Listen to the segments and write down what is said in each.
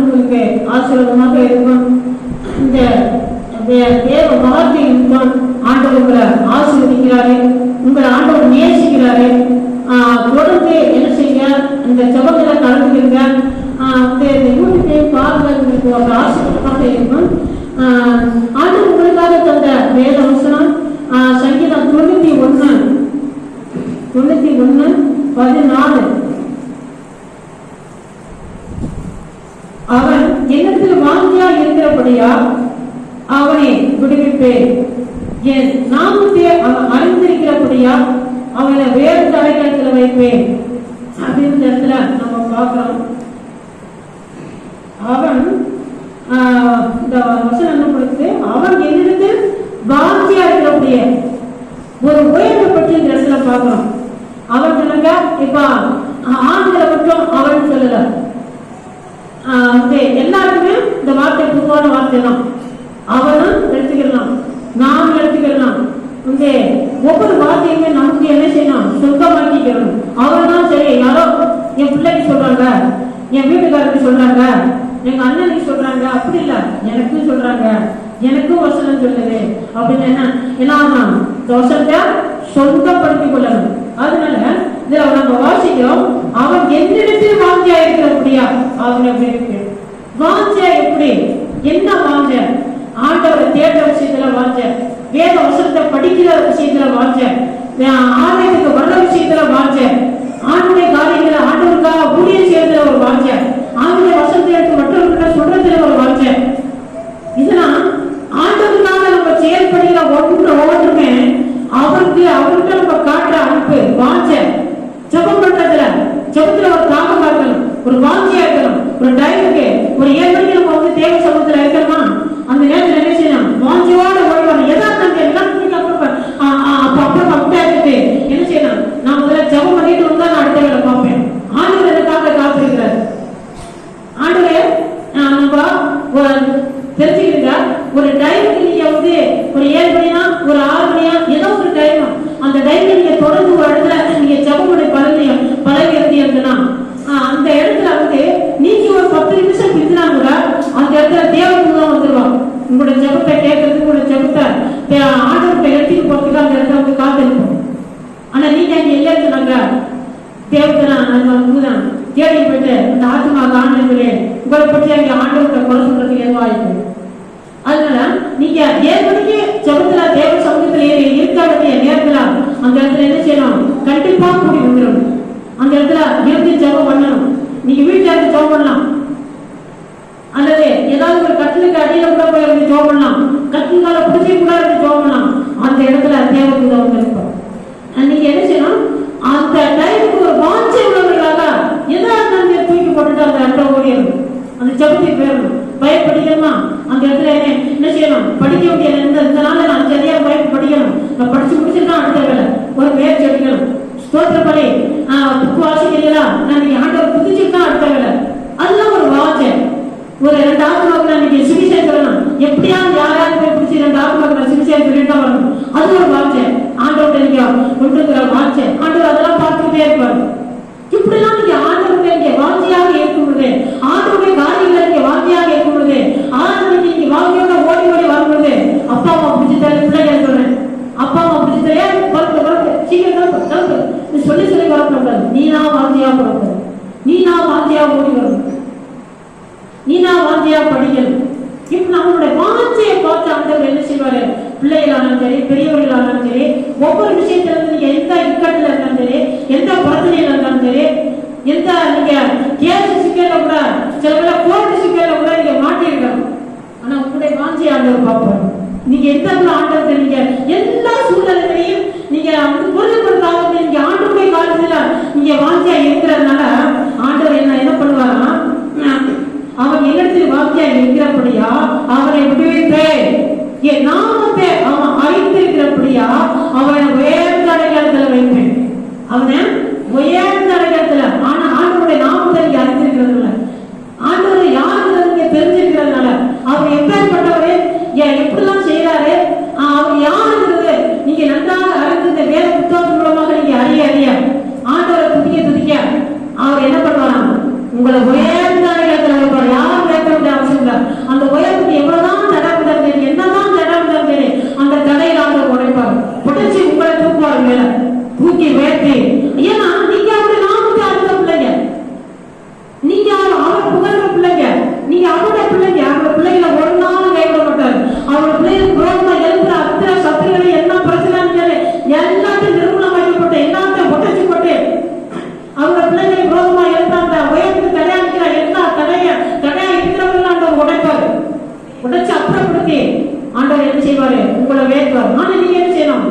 உங்களுக்கு ஆசீர்வாதமாக இருக்கும். இந்த தேவ வார்த்தை இருக்கும் ஆண்டவர் உங்களை ஆசீர்வதிக்கிறாரு உங்களை ஆண்டவர் நேசிக்கிறாரு. ஆஹ் தொடர்ந்து என்ன செய்யுங்க? இந்த ஜபத்துல கலந்துக்கிறீங்க ஆஹ் இந்த இந்த பாருங்க உங்களுக்கு ஒரு ஆசீர்வாதமாக இருக்கும். ஆஹ் ஆண்டவர் உங்களுக்காக தந்த வேத வசனம் ஆஹ் சங்கீதம் தொண்ணூத்தி ஒண்ணு. தொண்ணூத்தி ஒண்ணு பதினாலு அவன் என்னிடத்தில் வாஞ்சியா இருக்கிறபடியா அவனை விடுவிப்பேன். என் நாமத்தை அவன் அறிந்திருக்கிறபடியா அவனை வேறு தலைக்கணத்துல வைப்பேன். அப்படின்ற இடத்துல நம்ம பார்க்கிறோம். அவன் ஆஹ், இந்த வசனம் என்ன கொடுத்து அவன் என்னிடத்தில் வாஞ்சியா இருக்கக்கூடிய ஒரு உயர்வை பற்றி இந்த இடத்துல பார்க்கிறோம். அவன் சொல்லுங்க இப்ப ஆண்களை மட்டும் அவன் சொல்லல. எல்லாருக்குமே இந்த வார்த்தை பொதுவான வார்த்தை தான். அவனும் எடுத்துக்கலாம் நாம் எடுத்துக்கலாம் வந்து ஒவ்வொரு வார்த்தையுமே நமக்கு என்ன செய்யணும்? சொந்தமாக்கிக்கணும் அவன்தான் சரி. யாரோ என் பிள்ளைக்கு சொல்றாங்க என் வீட்டுக்காரருக்கு சொல்றாங்க எங்க அண்ணனுக்கு சொல்றாங்க. அப்படி இல்ல. எனக்கும் சொல்றாங்க. எனக்கும் வசனம் சொல்லுது. அப்படின்னு என்ன? என்ன ஆகணும்? இந்த வசனத்தை சொந்தப்படுத்திக் கொள்ளணும். அதனால இதுல நம்ம வாசிக்கிறோம். அவன் என்னிடத்தில் வாஞ்சியா இருக்கிறபடியா? அவனை விடுவிப்பு வாஞ்ச எப்படி? என்ன வாஞ்ச? ஆண்டவரை தேடுற விஷயத்துல வாஞ்ச. வேத வசனத்தை படிக்கிற விஷயத்துல வாஞ்ச. ஆலயத்துக்கு வர்ற விஷயத்துல வாஞ்ச. ஆண்டுடைய காரியங்களை ஆண்டவருக்காக ஊழியம் செய்யறதுல ஒரு வாஞ்ச. ஆண்டுடைய வசனத்தை எடுத்து மற்றவர்கிட்ட சொல்றதுல ஒரு வாஞ்ச இதெல்லாம் ஆண்டவருக்காக நம்ம செயல்படுகிற ஒன்று ஒவ்வொன்றுமே அவருக்கு அவர்கிட்ட நம்ம காட்டுற அன்பு வாஞ்ச ஜெபம் பண்றதுல ஜெபத்துல ஒரு தாகமா இருக்கணும் ஒரு வாஞ்சியா இருக்கணும் ஒரு டைமுக்கு ஒரு ஏழு மணிக்கு நம்ம வந்து தேவ சமூகத்துல இருக்கணுமா அந்த நேரத்துல என்ன செய்யணும் வாஞ்சியோட ஓடி வரணும் எதார்த்தம் எல்லாம் நீங்க அப்புறம் ஆ, ஆ, அப்ப அப்புறம் அப்படியே இருந்துட்டு என்ன செய்யணும் நான் முதல்ல ஜெபம் பண்ணிட்டு வந்தா நான் அடுத்த வேலை பார்ப்பேன் ஆண்டவர் எனக்காக காத்திருக்கிறார் ஆண்டவரே ஆஹ் நம்ம ஒரு தெரிஞ்சுக்கிடுங்க ஒரு டைமுக்கு நீங்க வந்து ஒரு ஏழு மணியா ஒரு ஆறு மணியா ஏதோ ஒரு டைம் அந்த டைம்ல நீங்க தொடர்ந்து ஒரு இடத்துல நீங்க ஜபமுடைய பழகியம் பழகி இருந்தீங்கன்னா ஆஹ் அந்த இடத்துல வந்து நீங்க ஒரு பத்து நிமிஷம் பிந்தினா கூட அந்த இடத்துல தேவன் தான் வந்துருவாங்க உங்களோட ஜபத்தை கேட்கறதுக்கு உங்களோட ஜபத்தை ஆஹ் ஆண்டவர்கிட்ட எடுத்துட்டு போறதுக்கு அந்த இடத்துல வந்து காத்திருப்போம் ஆனா நீங்க அங்க இல்லைன்னு சொன்னாங்க தேவதனா நம்ம உங்கதான் தேடி போயிட்டு அந்த ஆத்மா ஆண்டவர்களே உங்களை பற்றி அங்கே ஆண்டவர்கிட்ட கொலை சொல்றதுக்கு எதுவும் வாய்ப்பு அதனால நீங்க ஏழு மணிக்கு ஜபத்துல தேவ சமூகத்துல ஏறி இருக்க வேண்டிய நேரத்துல அந்த இடத்துல என்ன செய்யணும்? கண்டிப்பா கூடி வந்துடும் அந்த இடத்துல இருந்து ஜபம் பண்ணணும். நீங்க வீட்டுல இருந்து ஜபம் பண்ணலாம். அல்லது ஏதாவது ஒரு கட்டிலுக்கு அடியில கூட போய் இருந்து ஜோம் பண்ணலாம். கட்டில் பிடிச்சி கூட இருந்து ஜோம் பண்ணலாம். அந்த இடத்துல தேவத்துக்கு அவங்க இருப்போம் நீங்க என்ன செய்யணும்? அந்த டைமுக்கு ஒரு வாஞ்சை உள்ளவர்களாக எதா இருந்தாலும் தூக்கி போட்டுட்டு அந்த இடத்துல ஓடிடணும் ஜபத்தை பெறணும். போயிடணும் பயப்படிக்கணுமா? அந்த இடத்துல என்ன செய்யணும்? படிக்க வேண்டிய இந்த இந்த நாள்ல நான் சரியா பய படிக்கணும் நான் படிச்சு முடிச்சிருந்தா அடுத்த வேலை ஒரு முயற்சி எடுக்கணும் ஸ்தோத்திரப்படி பலி புக்கு வாசிக்கிறீங்களா? நான் நீங்க ஆண்டவர் புதிச்சிருந்தா அடுத்த வேலை அதெல்லாம் ஒரு வாட்சை ஒரு ரெண்டு ஆத்மாவுக்கு நான் நீங்க சிகிச்சை சொல்லணும். எப்படியாவது யாராவது போய் பிடிச்சி ரெண்டு ஆத்மாவுக்கு நான் சிகிச்சை சொல்லிட்டு தான் வரணும். அது ஒரு வாட்சை ஆண்டவர் நீங்க கொண்டு வாட்சை ஆண்டவர் அதெல்லாம் பார்த்துக்கிட்டே இருப்பார் இப்படிலாம் நீங்க ஆண்டவருடைய இங்க வாஞ்சியாக இருக்கும் பொழுது ஆண்டவருடைய காரியங்களை நீங்க வாஞ்சியாக இருக்கும் பொழுது ஆண்டவர் நீங்க வாஞ்சியோட ஓடி ஓடி வரும் பொழுது அப்பா அம்மா பிடிச்சி தர பிள்ளைகள் சொல்றேன் அப்பா அம்மா பிடிச்சி தர வரப்பு வரப்பு சீக்கிரம் கிளம்பு கிளம்பு நீ சொல்லி சொல்லி வரக்கூடாது நீ நான் வாஞ்சியா பிறப்பு நீ நான் வாஞ்சியா ஓடி வரணும் நீனா வாத்தியா படிக்கணும் இப்ப நம்மளுடைய வாஞ்சியை பார்த்து அந்த என்ன செய்வாரு? பிள்ளைகளானாலும் சரி பெரியவர்களானாலும் சரி ஒவ்வொரு விஷயத்துல இருந்து நீங்க எந்த இக்கட்டுல இருந்தாலும் சரி எந்த பிரச்சனையில இருந்தாலும் சரி எந்த நீங்க கேஸ் சிக்கல கூட சில பேர் கோர்ட்டு சிக்கல கூட நீங்க மாட்டிருக்கணும் ஆனா உங்களுடைய வாஞ்சியை ஆண்டவர் பார்ப்பாரு. நீங்க எந்த இடத்துல ஆண்டவர்கிட்ட நீங்க எல்லா சூழ்நிலைகளையும் நீங்க வந்து பொருள்படுத்தாத நீங்க போய் காலத்துல நீங்க வாஞ்சியா இருக்கிறதுனால ஆண்டவர் என்ன என்ன பண்ணுவாரா அவன் என்னிடத்தில் வாக்கியா இருக்கிறபடியா அவனை விடுவிப்பேன் என் நாமத்தை அவன் அறிந்திருக்கிறபடியா அவனை உயர்ந்த அடையாளத்துல வைப்பேன் அவனை உயர்ந்த அடையாளத்துல ஆனா ஆண்டவருடைய நாமத்தை நீங்க அறிந்திருக்கிறதுனால ஆண்டவர் யாருங்கிறது நீங்க தெரிஞ்சிருக்கிறதுனால அவர் எப்பேற்பட்டவரு ஏன் எப்படிலாம் செய்யறாரு ஆஹ் அவர் யாருங்கிறது நீங்க நன்றாக அறிந்து இந்த வேத புத்தகத்தின் மூலமாக நீங்க அறிய அறிய ஆண்டவரை துதிக்க துதிக்க அவர் என்ன பண்ணுவாராம் உங்களை உயர்ந்த இடத்துல வைப்பார் யாரும் கேட்க கஷ்டப்படுத்தி ஆண்டவர் என்ன செய்வாரு? உங்களை வேற்றுவார் ஆனா நீங்க என்ன செய்யணும்?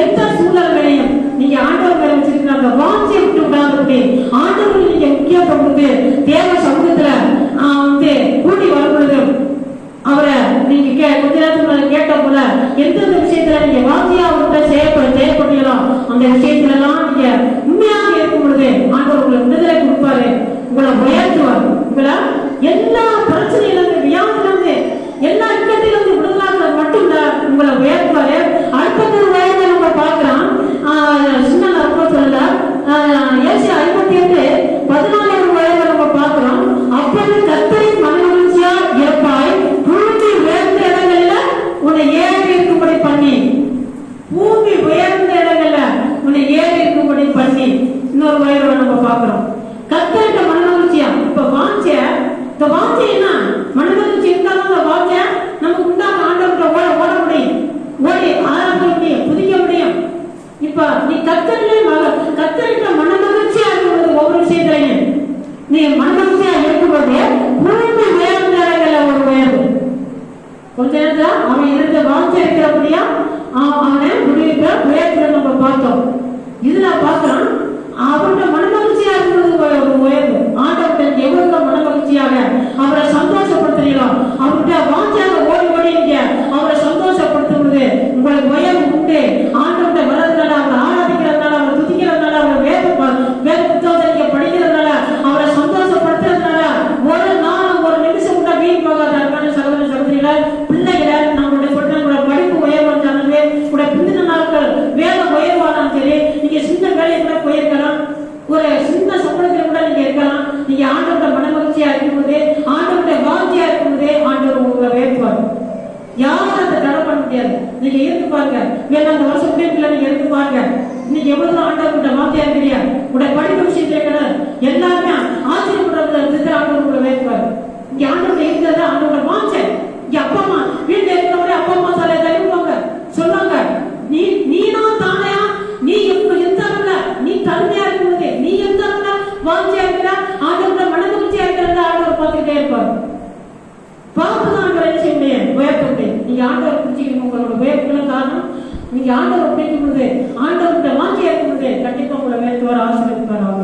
எந்த சூழ்நிலையிலையும் நீங்க ஆண்டவர் மேல வச்சிருக்கிற அந்த வாஞ்சியை விட்டு விடாதபடி ஆண்டவர்கள் நீங்க முக்கியத்துவம் கொடுத்து தேவ சமூகத்துல ஆஹ், வந்து கூட்டி வரும் பொழுது அவரை நீங்க கே கொஞ்ச நேரத்துக்கு கேட்ட போல எந்தெந்த விஷயத்துல நீங்க வாஞ்சியா அவர்கிட்ட செயல்பட செய்யப்பட்டீங்களோ அந்த விஷயத்துல எல்லாம் நீங்க உண்மையாக இருக்கும் பொழுது ஆண்டவர் உங்களுக்கு விடுதலை கொடுப்பாரு. உங்களை உயர்த்துவார். உங்களை எல்லா நம்ம பாக்குறோம் கத்தர்கிட்ட மனமகிழ்ச்சியா? இப்ப வாஞ்ச இந்த வாஞ்சை என்ன? மனமகிழ்ச்சி இருந்தாலும் அந்த வாஞ்ச நமக்கு உண்டான ஆண்டவர்கிட்ட ஓட ஓட முடியும். ஓடி ஆரம்பிக்க முடியும் புதிக்க முடியும். இப்ப நீ கத்தரிலே கத்தர்கிட்ட மனமகிழ்ச்சியா இருக்கும்போது ஒவ்வொரு விஷயத்திலையும் நீ மனமகிழ்ச்சியா இருக்கும்போது பூமி உயர்ந்தார்கள் இடங்கள்ல ஒரு உயர்வு கொஞ்ச நேரத்துல அவன் இருந்த வாஞ்சை இருக்கிறபடியா அவனை முடிவுற உயர்த்துல நம்ம பார்த்தோம் இதுல பார்க்கலாம் அவரோட மனமகிழ்ச்சியா இருக்கிறது ஒரு ஒரு உயர்வு ஆண்டவர்கிட்ட எவ்வளவு மனமகிழ்ச்சியாக அவரை சந்தோஷப்படுத்துறீங்களோ அவர்கிட்ட வாஞ்சாக ஓடி ஓடி நீங்க அவரை சந்தோஷப்படுத்துவது உங்களுக்கு உயர்வு உண்டு ஆண்டவர்கிட்ட வர்றதுனால அவரை ஆராதிக்கிறதுனால அவரை துதிக்கிறதுனால அவரை வேத ப- வேத புத்தகத்தை நீங்க படிக்கிறதுனால அவரை சந்தோஷப்படுத்துறதுனால ஒரு நாள் ஒரு நிமிஷம் கூட வீண் போகாத அன்பான சகோதர சகோதரிகளை பிள்ளைகளை நம்மளுடைய குழந்தைங்களோட படிப்பு உயர்வானாலும் கூட பிந்தின நாட்கள் வேலை உயர்வானாலும் சரி நீங்க சின்ன வேலையை கூட போயிருக்கலாம் ஒரு சின்ன சம்பளத்தில் கூட நீங்க இருக்கலாம் நீங்க ஆண்டவரோட மனமகிழ்ச்சியா இருக்கும்போது ஆண்டவருடைய வாழ்க்கையா இருக்கும்போது ஆண்டவர் உங்களை உயர்த்துவார் யாரும் அதை தடை பண்ண முடியாது. நீங்க இருந்து பாருங்க மேல அந்த வருஷத்துக்கு நீங்க இருந்து பாருங்க இன்னைக்கு எவ்வளவு ஆண்டவர்கிட்ட வார்த்தையா இருக்கிறியா உடைய படிப்பு விஷயத்துல கிடையாது எல்லாருமே ஆச்சரியப்படுறதுல இருந்து ஆண்டவர் உங்களை உயர்த்துவார் இங்க ஆண்டவர் இருக்கிறத ஆண்டவர் வாஞ்ச இங்க அப்பா அம்மா வீட்டுல இருக்கிறவங்க அப்பா அம்மா சாலை தருவாங்க சொன்னாங்க நீ நீனா தானையா நீ எப்ப எந்த அளவுல நீ தனிமையா இருக்கும்போது நீ எந்த அளவுல வாஞ்சியா இருக்கிற ஆண்டவரோட மனமகிழ்ச்சியா இருக்கிறத ஆண்டவர் பார்த்துக்கிட்டே இருப்பார் பார்த்துதான் ஆண்டவர் என்ன செய்ய முடியும் உயர்த்த முடியும் நீங்க ஆண்டவர் பிடிச்சிக்கணும் உங்களோட உயர்வுகளும் காரணம் நீங்க ஆண்டவர் பிடிக்கும் பொழுது ஆண்டவர்கிட்ட வாஞ்சியா இருக்கும் பொழுது கண்டிப்பா உங்களை உயர்த்துவார் ஆசீர்வதிப்பார் அவர்